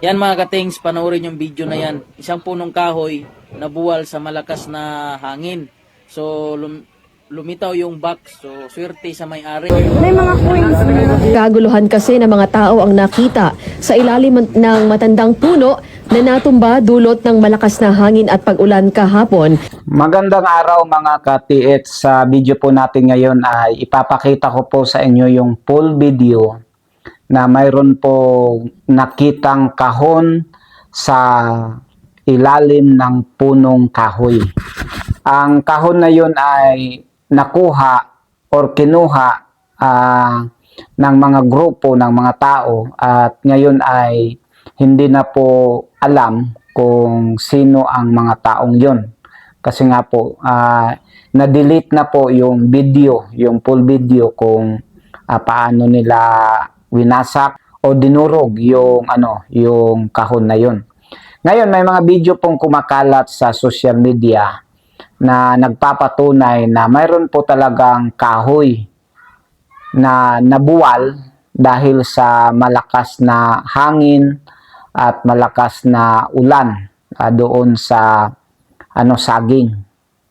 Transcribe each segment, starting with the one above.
Yan mga katings, panoorin yung video na yan. Isang punong kahoy na buwal sa malakas na hangin. So, lum- lumitaw yung box. So, swerte sa may-ari. May mga coins. Kaguluhan kasi ng mga tao ang nakita sa ilalim ng matandang puno na natumba dulot ng malakas na hangin at pag-ulan kahapon. Magandang araw mga ka-TH. Sa video po natin ngayon ay ipapakita ko po sa inyo yung full video na mayroon po nakitang kahon sa ilalim ng punong kahoy. Ang kahon na yun ay nakuha or kinuha ah, ng mga grupo ng mga tao at ngayon ay hindi na po alam kung sino ang mga taong yon kasi nga po ah, na-delete na po yung video, yung full video kung ah, paano nila winasak o dinurog yung ano, yung kahon na yon. Ngayon may mga video pong kumakalat sa social media na nagpapatunay na mayroon po talagang kahoy na nabuwal dahil sa malakas na hangin at malakas na ulan ah, doon sa ano saging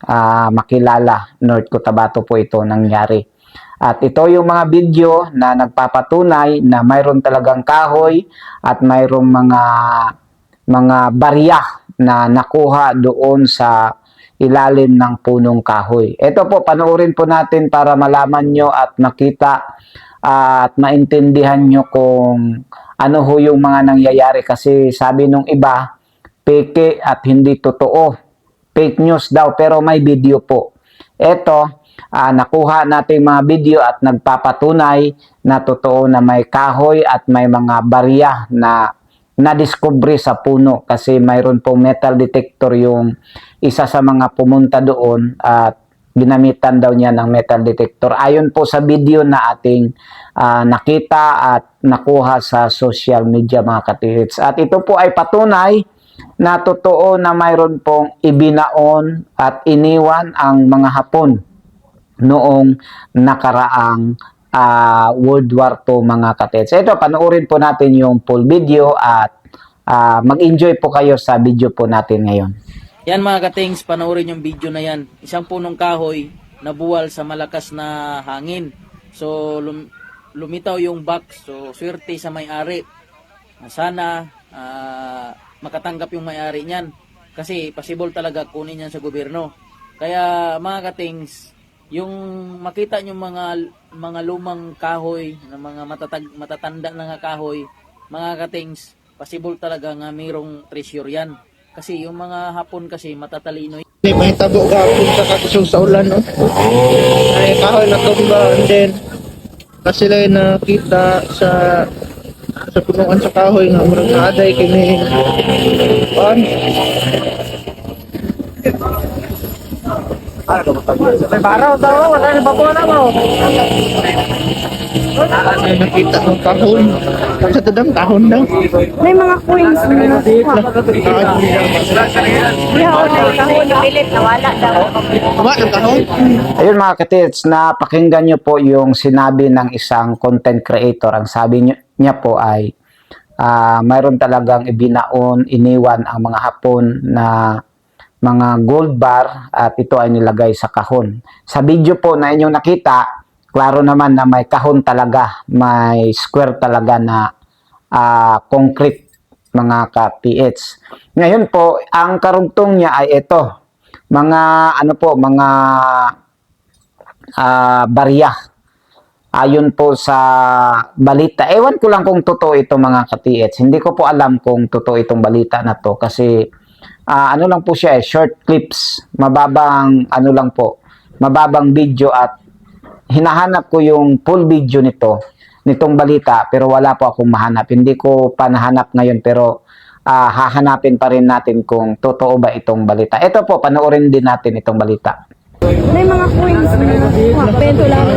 ah, makilala North Cotabato po ito nangyari. At ito yung mga video na nagpapatunay na mayroon talagang kahoy at mayroong mga mga barya na nakuha doon sa ilalim ng punong kahoy. Ito po, panoorin po natin para malaman nyo at makita at maintindihan nyo kung ano ho yung mga nangyayari. Kasi sabi nung iba, peke at hindi totoo. Fake news daw, pero may video po. Ito, ah, nakuha natin mga video at nagpapatunay na totoo na may kahoy at may mga barya na na-discovery sa puno kasi mayroon pong metal detector yung isa sa mga pumunta doon at ginamitan daw niya ng metal detector. Ayon po sa video na ating ah, nakita at nakuha sa social media mga katihits. At ito po ay patunay na totoo na mayroon pong ibinaon at iniwan ang mga Hapon noong nakaraang ah, World War II mga katets. Ito, panoorin po natin yung full video at ah, mag-enjoy po kayo sa video po natin ngayon. Yan mga katings, panoorin yung video na yan. Isang punong kahoy na buwal sa malakas na hangin. So, lum- lumitaw yung box. So, swerte sa may-ari. Na Sana ah, makatanggap yung may-ari niyan. Kasi possible talaga kunin yan sa gobyerno. Kaya mga katings, yung makita nyo mga mga lumang kahoy, na mga matatag, matatanda na nga kahoy, mga katings, possible talaga nga mayroong treasure yan. Kasi yung mga hapon kasi matatalino may tabo ka kung sa kakusong sa ulan, no? Ay, kahoy na tumba, and then, kasi lang nakita sa sa punuan sa kahoy nga murag naaday kini pan may baraw daw wala ni babo na mo nakita ng kahon sa tadang kahon daw May mga coins na nakuha. O na kahon na pilit nawala daw. Tama ng kahon Ayun mga katits, na pakinggan nyo po yung sinabi ng isang content creator. Ang sabi niya po ay ah, mayroon talagang ibinaon, iniwan ang mga Hapon na mga gold bar at ito ay nilagay sa kahon. Sa video po na inyong nakita, klaro naman na may kahon talaga, may square talaga na ah, concrete mga ka-PH. Ngayon po, ang karugtong niya ay ito. Mga ano po, mga ah, barya. Ayon po sa balita. Ewan ko lang kung totoo ito mga ka-TH. Hindi ko po alam kung totoo itong balita na to kasi ah, ano lang po siya eh, short clips. Mababang ano lang po, mababang video at hinahanap ko yung full video nito nitong balita pero wala po akong mahanap. Hindi ko pa nahanap ngayon pero ah, hahanapin pa rin natin kung totoo ba itong balita. Ito po, panoorin din natin itong balita. May mga coins na. Pento lang.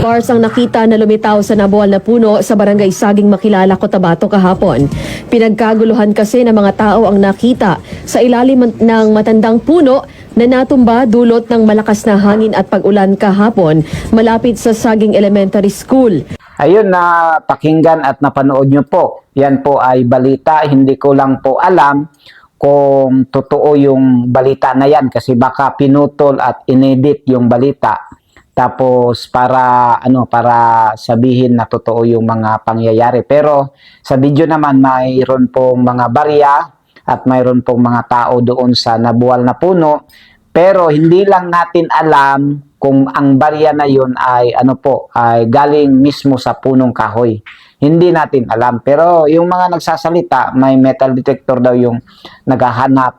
Bars ang nakita na lumitaw sa nabuwal na puno sa barangay Saging Makilala, Cotabato kahapon. Pinagkaguluhan kasi ng mga tao ang nakita sa ilalim ng matandang puno na natumba dulot ng malakas na hangin at pag-ulan kahapon malapit sa Saging Elementary School. Ayun na pakinggan at napanood nyo po. Yan po ay balita. Hindi ko lang po alam kung totoo yung balita na yan kasi baka pinutol at inedit yung balita. Tapos para ano para sabihin na totoo yung mga pangyayari. Pero sa video naman mayroon pong mga barya at mayroon pong mga tao doon sa nabuwal na puno. Pero hindi lang natin alam kung ang barya na yun ay ano po ay galing mismo sa punong kahoy. Hindi natin alam. Pero yung mga nagsasalita, may metal detector daw yung naghahanap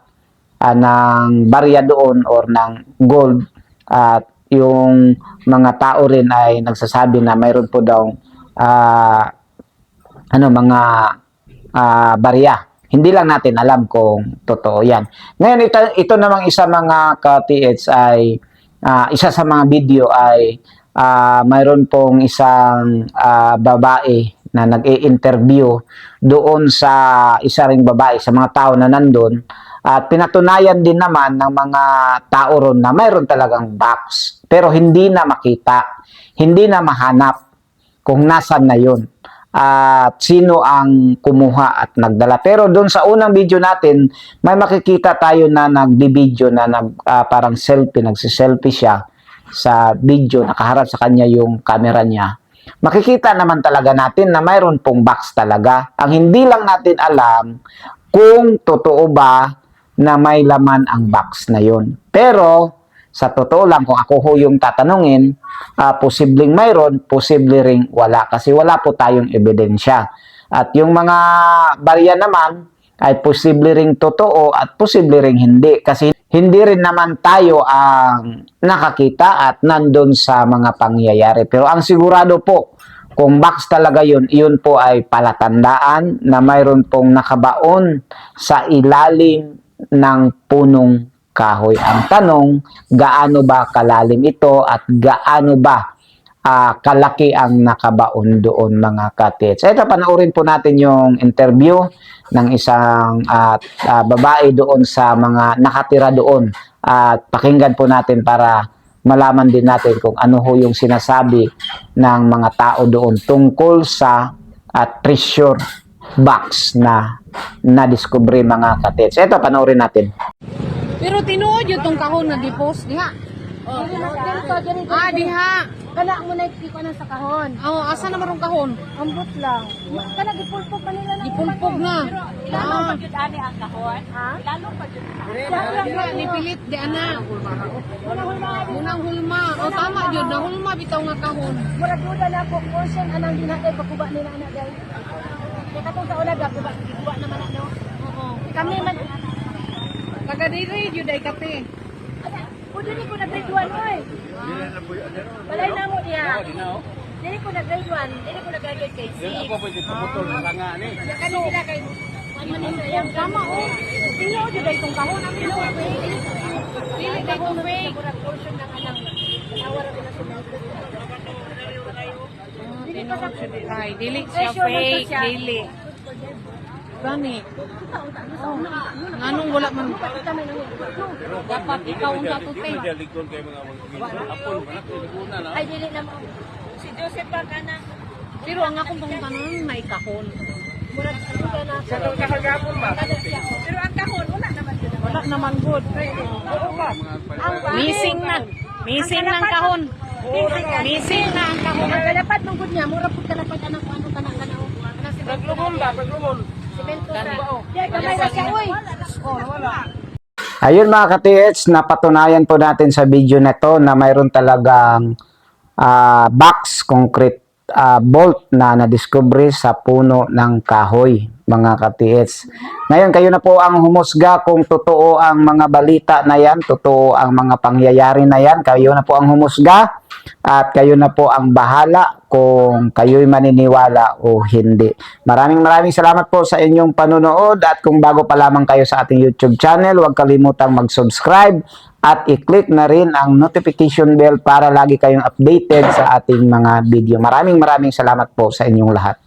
ah, ng barya doon or ng gold at yung mga tao rin ay nagsasabi na mayroon po daw ah, ano mga ah, barya. Hindi lang natin alam kung totoo yan. Ngayon, ito, ito namang isa mga ka-TH ay ah, isa sa mga video ay ah, mayroon pong isang ah, babae na nag-i-interview doon sa isa ring babae, sa mga tao na nandun. At pinatunayan din naman ng mga tao ron na mayroon talagang box. Pero hindi na makita, hindi na mahanap kung nasan na yun at sino ang kumuha at nagdala. Pero doon sa unang video natin, may makikita tayo na nagbibideo na nag, ah, parang selfie, nagsiselfie siya sa video, nakaharap sa kanya yung camera niya. Makikita naman talaga natin na mayroon pong box talaga. Ang hindi lang natin alam kung totoo ba na may laman ang box na yun. Pero sa totoo lang, kung ako ho yung tatanungin, ah, posibleng mayroon, posible ring wala. Kasi wala po tayong ebidensya. At yung mga barya naman, ay posible ring totoo at posible ring hindi. Kasi hindi rin naman tayo ang nakakita at nandun sa mga pangyayari. Pero ang sigurado po, kung box talaga yun, yun po ay palatandaan na mayroon pong nakabaon sa ilalim ng punong kahoy. Ang tanong, gaano ba kalalim ito at gaano ba ah, kalaki ang nakabaon doon mga katits. Ito, panoorin po natin yung interview ng isang at ah, babae doon sa mga nakatira doon. At pakinggan po natin para malaman din natin kung ano ho yung sinasabi ng mga tao doon tungkol sa at treasure box na na-discovery mga katits. Ito, panoorin natin. Pero tinuod yun tong kahon nga gipost diha. Oh. Ah, diha. Kana mo na ikiko na sa kahon. Oh, asa na marong kahon? Ambot lang. Kana gipulpog pa nila na. Ipulpog na. Ah, ani ang kahon? Ha? Lalo pa jud. diha nipilit di ana. Munang hulma. Oh, tama jud na hulma bitaw nga kahon. Murag na ko portion anang dinatay pagkuba nila na dai. Kaya katong sa ulaga kuba kuba naman ano. Oo. Kami man Taga diri jud ay kate. Kudo ni ko na grade 1 oy. Balay na mo diya. Dili ko na grade 1, dili ko na graduate kay 6. Ako pwede pumutol na nga ni. Kani sila kay Manila Tama oh. Tinuod jud ay tong kahon ang tinuod. Dili kay ko fake. Portion ng anang awar ko na sila. Tinuod jud ay dili siya fake, dili. Gani. Nganong wala man dapat ikaw ang tatutin. Ay dili na mo. Si Joseph pa kana. Pero ang akong pangutanon may kahon. Murag ano ka na. Sa itong kahagapon ba? Pero ang kahon wala naman. Wala naman good. Missing na. Missing na ang kahon. Missing na ang kahon. Kalapat mong gud niya, mura pud kalapat anang ano kana kana. Kana si Paglumon ba? Paglumon. Ayun mga ka-TH, napatunayan po natin sa video na to na mayroon talagang ah, box concrete ah, bolt na na-discovery sa puno ng kahoy mga ka-TH. Ngayon kayo na po ang humusga kung totoo ang mga balita na yan, totoo ang mga pangyayari na yan, kayo na po ang humusga at kayo na po ang bahala kung kayo'y maniniwala o hindi. Maraming maraming salamat po sa inyong panonood at kung bago pa lamang kayo sa ating YouTube channel, huwag kalimutang mag-subscribe at i-click na rin ang notification bell para lagi kayong updated sa ating mga video. Maraming maraming salamat po sa inyong lahat.